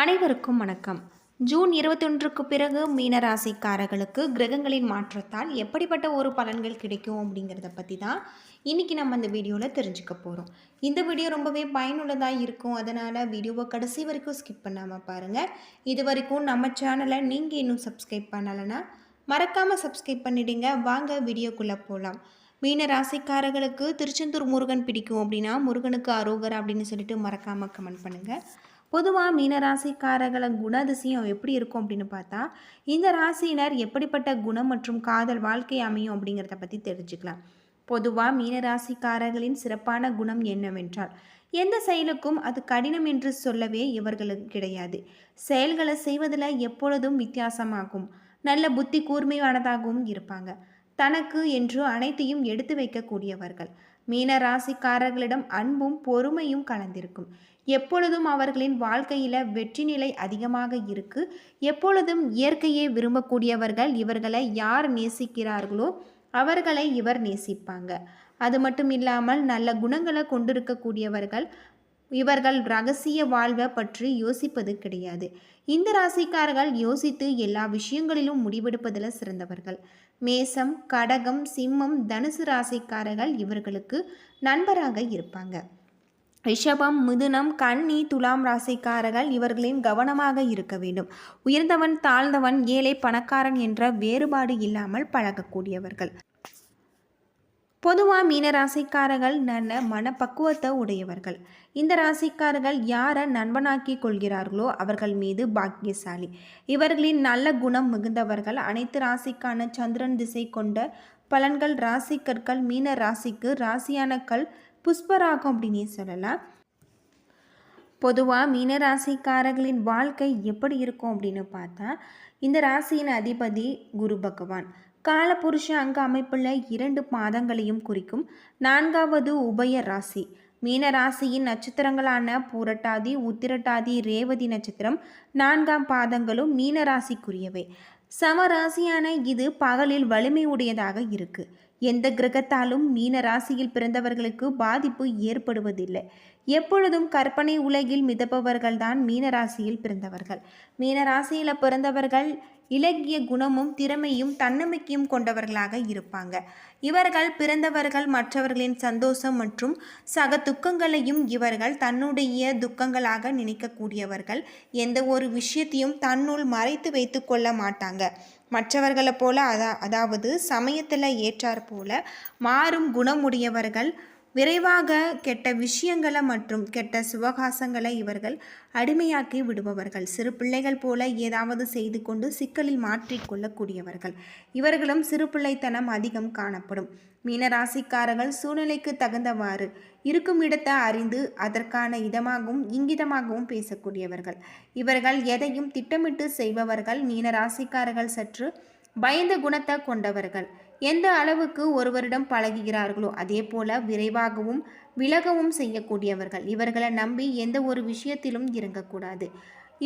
அனைவருக்கும் வணக்கம். ஜூன் இருபத்தொன்றுக்கு பிறகு மீனராசிக்காரர்களுக்கு கிரகங்களின் மாற்றத்தால் எப்படிப்பட்ட ஒரு பலன்கள் கிடைக்கும் அப்படிங்கிறத பற்றி தான் இன்றைக்கி நம்ம இந்த வீடியோவில் தெரிஞ்சுக்க போகிறோம் இந்த வீடியோ ரொம்பவே பயனுள்ளதாக இருக்கும். அதனால் வீடியோவை கடைசி வரைக்கும் ஸ்கிப் பண்ணாமல் பாருங்கள் இது வரைக்கும் நம்ம சேனலை நீங்கள் இன்னும் சப்ஸ்கிரைப் பண்ணலைன்னா மறக்காமல் சப்ஸ்கிரைப் பண்ணிவிடுங்க வாங்க வீடியோக்குள்ளே போகலாம் மீன ராசிக்காரர்களுக்கு திருச்செந்தூர் முருகன் பிடிக்கும் அப்படின்னா முருகனுக்கு அரோகர் அப்படின்னு சொல்லிட்டு மறக்காமல் கமெண்ட் பண்ணுங்கள் பொதுவாக மீனராசிக்காரர்களை குணாதிசயம் எப்படி இருக்கும் அப்படின்னு பார்த்தா இந்த ராசியினர் எப்படிப்பட்ட குணம் மற்றும் காதல் வாழ்க்கை அமையும் அப்படிங்கிறத பற்றி தெரிஞ்சுக்கலாம். பொதுவாக மீனராசிக்காரர்களின் சிறப்பான குணம் என்னவென்றால் எந்த செயலுக்கும் அது கடினம் என்று சொல்லவே இவர்களுக்கு கிடையாது. செயல்களை செய்வதில் எப்பொழுதும் வித்தியாசமாகும். நல்ல புத்தி கூர்மையானதாகவும் இருப்பாங்க. தனக்கு என்று அனைத்தையும் எடுத்து வைக்கக்கூடியவர்கள். மீன ராசிக்காரர்களிடம் அன்பும் பொறுமையும் கலந்திருக்கும். எப்பொழுதும் அவர்களின் வாழ்க்கையில் வெற்றி நிலை அதிகமாக இருக்கு. எப்பொழுதும் இயற்கையை விரும்பக்கூடியவர்கள் இவர்களை யார் நேசிக்கிறார்களோ அவர்களை இவர் நேசிப்பாங்க. அது மட்டும் இல்லாமல் நல்ல குணங்களை கொண்டிருக்கக்கூடியவர்கள் இவர்கள் ரகசிய வாழ்வை பற்றி யோசிப்பது கிடையாது. இந்த ராசிக்காரர்கள் யோசித்து எல்லா விஷயங்களிலும் முடிவெடுப்பதில் சிறந்தவர்கள். மேசம் கடகம் சிம்மம் தனுசு ராசிக்காரர்கள் இவர்களுக்கு நண்பராக இருப்பாங்க. ரிஷபம் மிதுனம் கன்னி துலாம் ராசிக்காரர்கள் இவர்களின் கவனமாக இருக்க வேண்டும். உயர்ந்தவன் தாழ்ந்தவன் ஏழை பணக்காரன் என்ற வேறுபாடு இல்லாமல் பழகக்கூடியவர்கள். பொதுவாக மீன ராசிக்காரர்கள் நல்ல மனப்பக்குவத்தை உடையவர்கள். இந்த ராசிக்காரர்கள் யாரை நண்பனாக்கி கொள்கிறார்களோ அவர்கள் மீது பாக்கியசாலி. இவர்களின் நல்ல குணம் மிகுந்தவர்கள். அனைத்து ராசிக்கான சந்திரன் திசை கொண்ட பலன்கள் ராசி கற்கள் மீன ராசிக்கு ராசியான கல் புஷ்பராகும் அப்படின்னே சொல்லலாம். பொதுவாக மீன ராசிக்காரர்களின் வாழ்க்கை எப்படி இருக்கும் அப்படின்னு பார்த்தா இந்த ராசியின் அதிபதி குரு பகவான். காலபுருஷ அங்க அமைப்புள்ள இரண்டு பாதங்களையும் குறிக்கும். நான்காவது உபய ராசி. மீன ராசியின் நட்சத்திரங்களான பூரட்டாதி உத்திரட்டாதி ரேவதி நட்சத்திரம் நான்காம் பாதங்களும் மீன ராசிக்குரியவை. சமராசியான இது பகலில் வலிமை உடையதாக இருக்கு. எந்த கிரகத்தாலும் மீன ராசியில் பிறந்தவர்களுக்கு பாதிப்பு ஏற்படுவதில்லை. எப்பொழுதும் கற்பனை உலகில் மிதப்பவர்கள்தான் மீன ராசியில் பிறந்தவர்கள். மீன ராசியில் பிறந்தவர்கள் இலக்கிய குணமும் திறமையும் தன்னம்பிக்கையும் கொண்டவர்களாக இருப்பாங்க. இவர்கள் பிறந்தவர்கள் மற்றவர்களின் சந்தோஷம் மற்றும் சக துக்கங்களையும் இவர்கள் தன்னுடைய துக்கங்களாக நினைக்கக்கூடியவர்கள். எந்த ஒரு விஷயத்தையும் தன்னுள் மறைத்து வைத்து கொள்ள மாட்டாங்க. மற்றவர்களை போல அதா அதாவது சமயத்தில் ஏற்றார் போல மாறும் குணமுடையவர்கள் விரைவாக கெட்ட விஷயங்களை மற்றும் கெட்ட சுவகாசங்களை இவர்கள் அடிமையாக்கி விடுபவர்கள். சிறு பிள்ளைகள் போல ஏதாவது செய்து கொண்டு சிக்கலில் மாற்றிக்கொள்ளக்கூடியவர்கள் இவர்களும் சிறு பிள்ளைத்தனம் அதிகம் காணப்படும். மீனராசிக்காரர்கள் சூழ்நிலைக்கு தகுந்தவாறு இருக்கும் இடத்தை அறிந்து அதற்கான இதமாகவும் இங்கிதமாகவும் பேசக்கூடியவர்கள். இவர்கள் எதையும் திட்டமிட்டு செய்பவர்கள் மீனராசிக்காரர்கள் சற்று பயந்த குணத்தை கொண்டவர்கள். எந்த அளவுக்கு ஒருவரிடம் பழகுகிறார்களோ அதே போல விரைவாகவும் விலகவும் செய்யக்கூடியவர்கள். இவர்களை நம்பி எந்த ஒரு விஷயத்திலும் இறங்கக்கூடாது.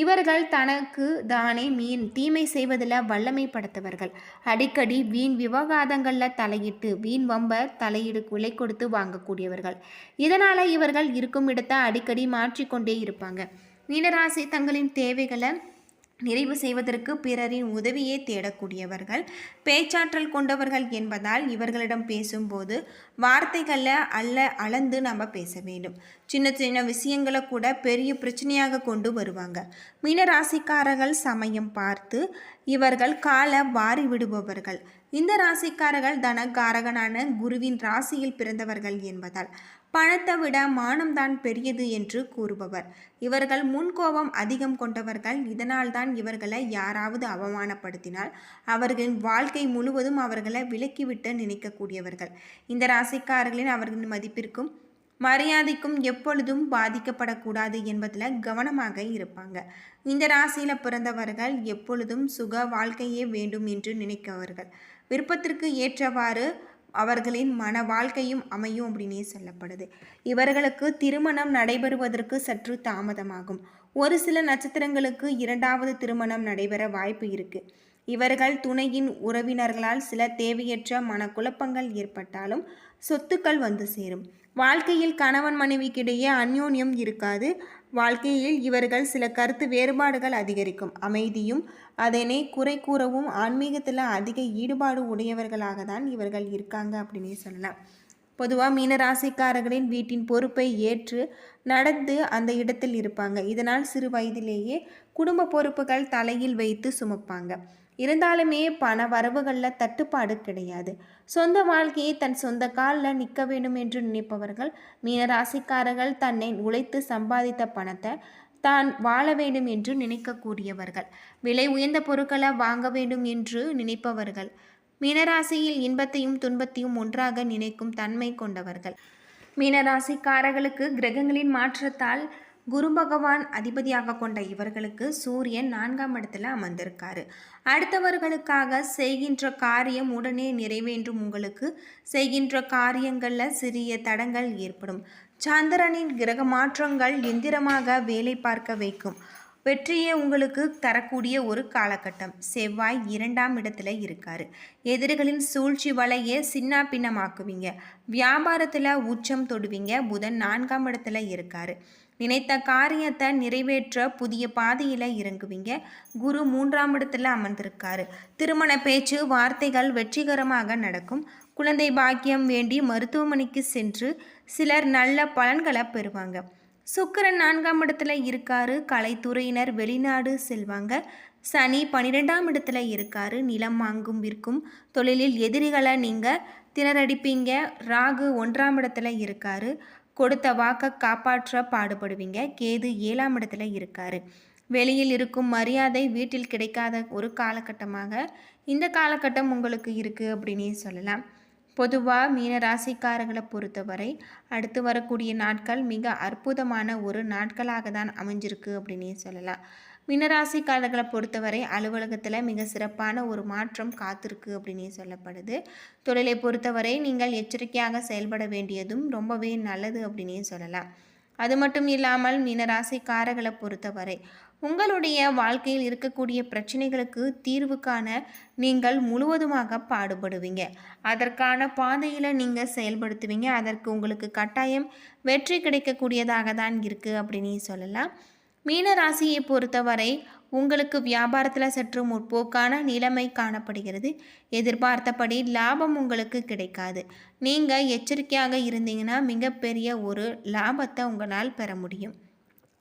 இவர்கள் தனக்கு தானே மீன் தீமை செய்வதில் வல்லமை படுத்தவர்கள் அடிக்கடி வீண் விவகாதங்களில் தலையிட்டு வீண் வம்ப தலையிடு விலை கொடுத்து வாங்கக்கூடியவர்கள். இதனால் இவர்கள் இருக்கும் இடத்தை அடிக்கடி மாற்றிக்கொண்டே இருப்பாங்க. மீனராசி தங்களின் தேவைகளை நிறைவு செய்வதற்கு பிறரின் உதவியே தேடக்கூடியவர்கள் பேச்சாற்றல் கொண்டவர்கள் என்பதால் இவர்களிடம் பேசும்போது வார்த்தைகளில் அல்ல அளந்து நம்ம பேச வேண்டும். சின்ன சின்ன விஷயங்களை கூட பெரிய பிரச்சனையாக கொண்டு வருவாங்க. மீனராசிக்காரர்கள் சமயம் பார்த்து இவர்கள் காலை வாரி விடுபவர்கள் இந்த ராசிக்காரர்கள் தனகாரகனான குருவின் ராசியில் பிறந்தவர்கள் என்பதால் பணத்தை விட மானம்தான் பெரியது என்று கூறுபவர். இவர்கள் முன்கோபம் அதிகம் கொண்டவர்கள். இதனால்தான் இவர்களை யாராவது அவமானப்படுத்தினால் அவர்களின் வாழ்க்கை முழுவதும் அவர்களை விலக்கிவிட்டு நினைக்கக்கூடியவர்கள். இந்த ராசிக்காரர்களின் அவர்களின் மதிப்பிற்கும் மரியாதைக்கும் எப்பொழுதும் பாதிக்கப்படக்கூடாது என்பதில் கவனமாக இருப்பாங்க. இந்த ராசியில் பிறந்தவர்கள் எப்பொழுதும் சுக வாழ்க்கையே வேண்டும் என்று நினைக்கவர்கள் விருப்பத்திற்கு ஏற்றவாறு அவர்களின் மன வாழ்க்கையும் அமையும் அப்படின்னே சொல்லப்படுது. இவர்களுக்கு திருமணம் நடைபெறுவதற்கு சற்று தாமதமாகும். ஒரு சில நட்சத்திரங்களுக்கு இரண்டாவது திருமணம் நடைபெற வாய்ப்பு இருக்குது இவர்கள் துணையின் உறவினர்களால் சில தேவையற்ற மனக்குழப்பங்கள் ஏற்பட்டாலும் சொத்துக்கள் வந்து சேரும். வாழ்க்கையில் கணவன் மனைவிக்கிடையே அந்யோன்யம் இருக்காது. வாழ்க்கையில் இவர்கள் சில கருத்து வேறுபாடுகள் அதிகரிக்கும். அமைதியும் அதனை குறை கூறவும் ஆன்மீகத்தில் அதிக ஈடுபாடு உடையவர்களாக தான் இவர்கள் இருக்காங்க அப்படின்னே சொல்லலாம். பொதுவாக மீனராசிக்காரர்களின் வீட்டின் பொறுப்பை ஏற்று நடந்து அந்த இடத்தில் இருப்பாங்க. இதனால் சிறு வயதிலேயே குடும்ப பொறுப்புகள் தலையில் வைத்து சுமப்பாங்க. இருந்தாலுமே பண வரவுகளில் தட்டுப்பாடு கிடையாது. சொந்த வாழ்க்கையை தன் சொந்த காலில் நிற்க வேண்டும் என்று நினைப்பவர்கள் மீனராசிக்காரர்கள் தன்னை உழைத்து சம்பாதித்த பணத்தை தான் வாழ வேண்டும் என்று நினைக்கக்கூடியவர்கள். விலை உயர்ந்த பொருட்களை வாங்க வேண்டும் என்று நினைப்பவர்கள். மீனராசியில் இன்பத்தையும் துன்பத்தையும் ஒன்றாக நினைக்கும் தன்மை கொண்டவர்கள். மீனராசிக்காரர்களுக்கு கிரகங்களின் மாற்றத்தால் குரு பகவான் அதிபதியாக கொண்ட இவர்களுக்கு சூரியன் நான்காம் இடத்துல அமர்ந்திருக்காரு. அடுத்தவர்களுக்காக செய்கின்ற காரியம் உடனே நிறைவேற்றும் உங்களுக்கு செய்கின்ற காரியங்களில் சிறிய தடங்கள் ஏற்படும். சந்திரனின் கிரக மாற்றங்கள் எந்திரமாக வேலை பார்க்க வைக்கும். வெற்றியை உங்களுக்கு தரக்கூடிய ஒரு காலகட்டம். செவ்வாய் இரண்டாம் இடத்துல இருக்காரு. எதிரிகளின் சூழ்ச்சி வலையை சின்ன பின்னமாக்குவீங்க வியாபாரத்தில் உச்சம் தொடுவீங்க. புதன் நான்காம் இடத்துல இருக்காரு. நினைத்த காரியத்தை நிறைவேற்ற புதிய பாதையில் இறங்குவீங்க. குரு மூன்றாம் இடத்துல அமர்ந்திருக்காரு. திருமண பேச்சு வார்த்தைகள் வெற்றிகரமாக நடக்கும். குழந்தை பாக்கியம் வேண்டி மருத்துவமனைக்கு சென்று சிலர் நல்ல பலன்களை பெறுவாங்க. சுக்கரன் நான்காம் இடத்துல இருக்காரு. கலைத்துறையினர் வெளிநாடு செல்வாங்க. சனி பன்னிரெண்டாம் இடத்துல இருக்காரு. நிலம் வாங்கும் விற்கும் தொழிலில் எதிரிகளை நீங்கள் திணறடிப்பீங்க. ராகு ஒன்றாம் இடத்துல இருக்காரு. கொடுத்த வாக்கை காப்பாற்ற பாடுபடுவீங்க. கேது ஏழாம் இடத்துல இருக்காரு. வெளியில் இருக்கும் மரியாதை வீட்டில் கிடைக்காத ஒரு காலகட்டமாக இந்த காலகட்டம் உங்களுக்கு இருக்குது அப்படின்னே சொல்லலாம். பொதுவாக மீன ராசிக்காரர்களை பொறுத்தவரை அடுத்து வரக்கூடிய நாட்கள் மிக அற்புதமான ஒரு நாட்களாக தான் அமைஞ்சிருக்கு அப்படின்னே சொல்லலாம். மினராசிக்காரர்களை பொறுத்தவரை அலுவலகத்தில் மிக சிறப்பான ஒரு மாற்றம் காத்திருக்கு அப்படின்னு சொல்லப்படுது. தொழிலை பொறுத்தவரை நீங்கள் எச்சரிக்கையாக செயல்பட வேண்டியதும் ரொம்பவே நல்லது அப்படின்னே சொல்லலாம். அது மட்டும் இல்லாமல் மீனராசிக்காரர்களை பொறுத்தவரை உங்களுடைய வாழ்க்கையில் இருக்கக்கூடிய பிரச்சனைகளுக்கு தீர்வு காண நீங்கள் முழுவதுமாக பாடுபடுவீங்க. அதற்கான பாதையில் நீங்கள் செயல்படுத்துவீங்க. அதற்கு உங்களுக்கு கட்டாயம் வெற்றி கிடைக்கக்கூடியதாக தான் இருக்குது அப்படின்னு சொல்லலாம். மீன ராசியை பொறுத்தவரை உங்களுக்கு வியாபாரத்தில் சற்று முற்போக்கான நிலைமை காணப்படுகிறது. எதிர்பார்த்தபடி லாபம் உங்களுக்கு கிடைக்காது. நீங்கள் எச்சரிக்கையாக இருந்தீங்கன்னா மிகப்பெரிய ஒரு லாபத்தை உங்களால் பெற முடியும்.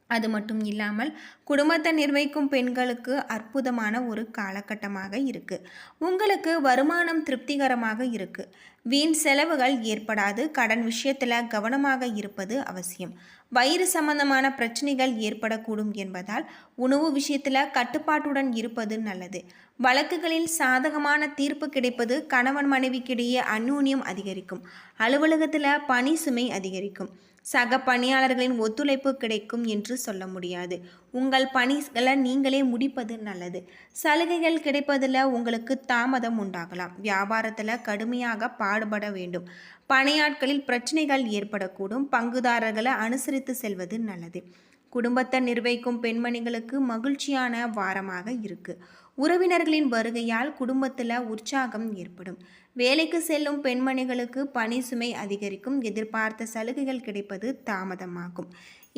அது மட்டும் இல்லாமல் குடும்பத்தை நிர்வகிக்கும் பெண்களுக்கு அற்புதமான ஒரு காலகட்டமாக இருக்குது உங்களுக்கு வருமானம் திருப்திகரமாக இருக்குது வீண் செலவுகள் ஏற்படாது. கடன் விஷயத்தில் கவனமாக இருப்பது அவசியம். வயிறு சம்பந்தமான பிரச்சனைகள் ஏற்படக்கூடும் என்பதால் உணவு விஷயத்தில் கட்டுப்பாட்டுடன் இருப்பது நல்லது. வழக்குகளில் சாதகமான தீர்ப்பு கிடைப்பது கணவன் மனைவிக்கிடையே அந்யூன்யம் அதிகரிக்கும். அலுவலகத்தில் பணி சுமை அதிகரிக்கும். சக பணியாளர்களின் ஒத்துழைப்பு கிடைக்கும் என்று சொல்ல முடியாது. உங்கள் பணிகளை நீங்களே முடிப்பது நல்லது. சலுகைகள் கிடைப்பதில் உங்களுக்கு தாமதம் உண்டாகலாம். வியாபாரத்தில் கடுமையாக பாடுபட வேண்டும். பணியாட்களில் பிரச்சனைகள் ஏற்படக்கூடும். பங்குதாரர்களை அனுசரித்து செல்வது நல்லது. குடும்பத்தை நிர்வகிக்கும் பெண்மணிகளுக்கு மகிழ்ச்சியான வாரமாக இருக்குது உறவினர்களின் வருகையால் குடும்பத்தில் உற்சாகம் ஏற்படும். வேலைக்கு செல்லும் பெண்மணிகளுக்கு பணி சுமை அதிகரிக்கும். எதிர்பார்த்த சலுகைகள் கிடைப்பது தாமதமாகும்.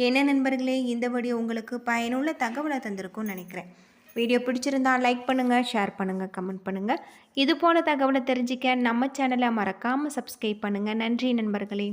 என்ன நண்பர்களே இந்த வீடியோ உங்களுக்கு பயனுள்ள தகவலை தந்திருக்கும்னு நினைக்கிறேன். வீடியோ பிடிச்சிருந்தா லைக் பண்ணுங்கள் ஷேர் பண்ணுங்கள் கமெண்ட் பண்ணுங்கள் இது போன தகவலை தெரிஞ்சிக்க நம்ம சேனலை மறக்காமல் சப்ஸ்கிரைப் பண்ணுங்கள் நன்றி நண்பர்களே.